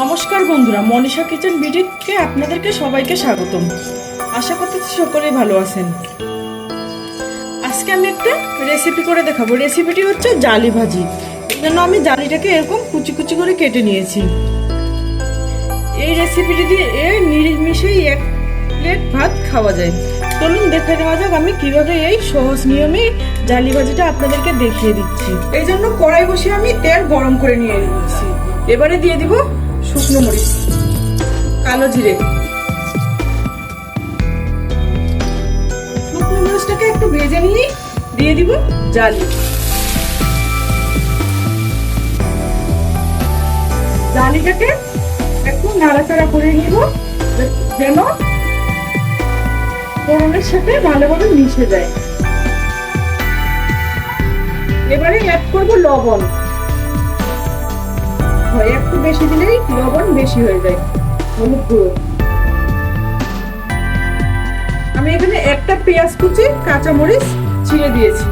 নমস্কার বন্ধুরা, মনীষা কিচেন বিডিকে আপনাদেরকে সবাইকে স্বাগতম। আশা করতেছি সকলেই ভালো আছেন। আজকে আমি একটা রেসিপি করে দেখাবো। রেসিপিটি হচ্ছে জালি ভাজি। এই জন্য আমি জালিটাকে এরকম কুচি কুচি করে কেটে নিয়েছি। এই রেসিপিটি দিয়ে এ নিরামিষেই এক প্লেট ভাত খাওয়া যায়। চলুন দেখে নেওয়া যাক আমি কীভাবে এই সহজ নিয়মে জালি ভাজিটা আপনাদেরকে দেখিয়ে দিচ্ছি। এই জন্য কড়াই বসে আমি তেল গরম করে নিয়ে নিচ্ছি এবারে দিয়ে দিব শুকনো মরিচ, কালো জিরে। শুকনো মরিচটাকে একটু ভেজে নিয়ে দিয়ে দিব জালি। জালিটাকে একটু নাড়াচাড়া করে নিব, যেন ফোড়নের সাথে ভালোভাবে মিশে যায়। এবারে অ্যাড করব লবণ। হয়, একটু বেশি দিলেই লবণ বেশি হয়ে যায়। হলুদ গুঁড়ো। আমি এখানে একটা পেঁয়াজ কুচি কাঁচা মরিচ ছিঁড়ে দিয়েছি।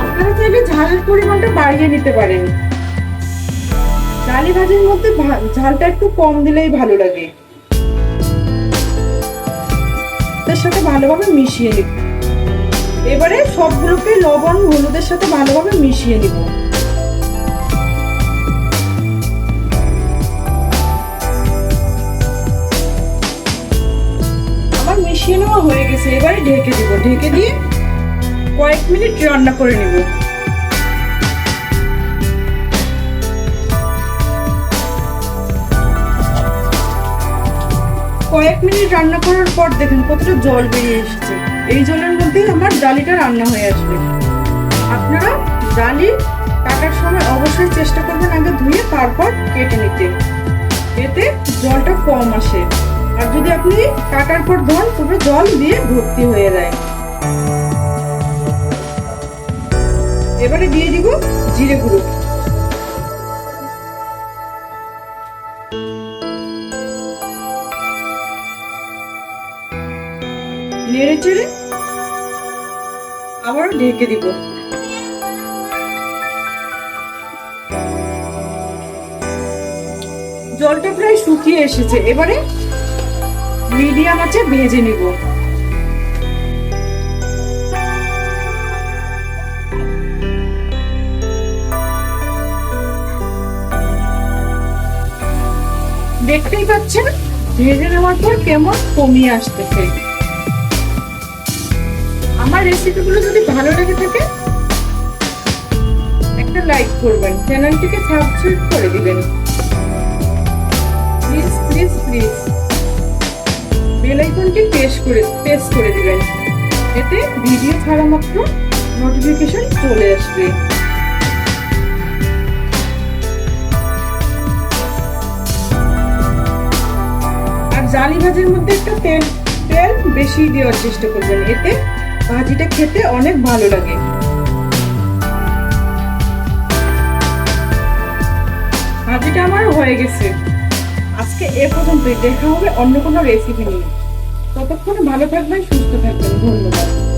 আপনারা চাইলে ঝালের পরিমাণটা বাড়িয়ে নিতে পারেন। ডালি ভাজির মধ্যে ঝালটা একটু কম দিলেই ভালো লাগে। তার সাথে ভালোভাবে মিশিয়ে নিব। এবারে সবগুলোকে লবণ হলুদের সাথে ভালোভাবে মিশিয়ে নিব। আমার হয়ে গেছে, এবারে ঢেকে দিব। ঢেকে দিয়ে কয়েক মিনিট রান্না করে নিব। কয়েক মিনিট রান্না করার পর দেখেন কতটা জল বেরিয়ে এসেছে। এই জলের মধ্যেই আমার ডালিটা রান্না হয়ে আসবে। আপনারা ডালি কাটার সময় অবশ্যই চেষ্টা করবেন আগে ধুয়ে তারপর কেটে নিতে। এতে জলটা কম আসে। যদি আপনি কাটার পর ধোন, তবে জল দিয়ে ভর্তি হয়ে যায়। এবারে দিয়ে দিব জিরে গুঁড়ো। নেড়ে চেড়ে আবারও ঢেকে দিব। জলটা প্রায় শুকিয়ে এসেছে। এবারে মিডিয়াম আছে, ভেজে নিব। দেখতেই পাচ্ছেন, ভেজে নেওয়ার পর কেমন কমিয়ে আসতেছে। আমার রেসিপিগুলো যদি ভালো লেগে থাকে, একটা লাইক করবেন চ্যানেলটিকে সাবস্ক্রাইব করে দিবেন। প্লিজ প্লিজ প্লিজ বেল আইকনটি প্রেস করে প্রেস করে দিবেন। এতে ভিডিও ছাড়া মাত্র নোটিফিকেশন চলে আসবে। আর জালি ভাজির মধ্যে একটা তেল তেল বেশি দেওয়ার চেষ্টা করবেন। এতে ভাজিটা খেতে অনেক ভালো লাগে। ভাজিটা আমার হয়ে গেছে। আজকে এ পর্যন্তই। দেখা হবে অন্য কোনো রেসিপি নিয়ে। ততক্ষণ ভালো থাকবেন, সুস্থ থাকবেন। ধন্যবাদ।